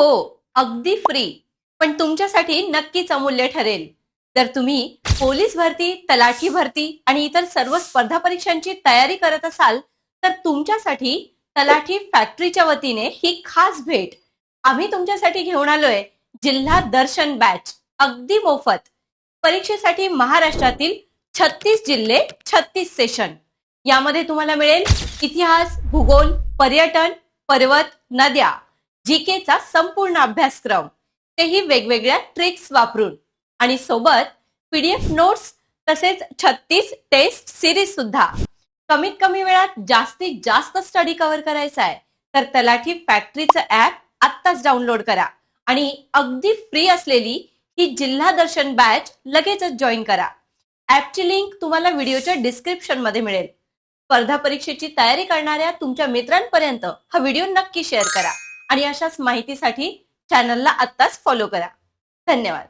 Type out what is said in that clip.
हो अगदी फ्री पण तुमच्यासाठी नक्कीच अमूल्य ठरेल. जर तुम्ही पोलीस भरती तलाठी भरती आणि इतर सर्व स्पर्धा परीक्षांची तयारी करत असाल तर तुमच्यासाठी तलाठी फॅक्टरीच्या वतीने ही खास भेट. आम्ही तुमच्यासाठी घेऊन आलोय जिल्हा दर्शन बॅच अगदी मोफत. परीक्षेसाठी महाराष्ट्रातील छत्तीस जिल्हे छत्तीस सेशन यामध्ये तुम्हाला मिळेल इतिहास भूगोल पर्यटन पर्वत नद्या. जीकेचा संपूर्ण अभ्यासक्रम. तेही वेगवेगळ्या ट्रिक्स वापरून. आणि सोबत पीडीएफ नोट्स तसेच छत्तीस टेस्ट सिरीज सुद्धा. कमीत कमी वेळात जास्तीत जास्त स्टडी कव्हर करायचा आहे. तर तलाठी फॅक्टरीचं ऍप आत्ताच डाउनलोड करा. आणि अगदी फ्री असलेली ही जिल्हा दर्शन बॅच लगेचच जॉईन करा. ऍपची लिंक तुम्हाला व्हिडिओच्या डिस्क्रिप्शनमध्ये मिळेल. स्पर्धा परीक्षेची तयारी करणाऱ्या तुमच्या मित्रांपर्यंत हा व्हिडिओ नक्की शेअर करा. आणि अशाच माहितीसाठी चॅनलला आत्ताच फॉलो करा. धन्यवाद.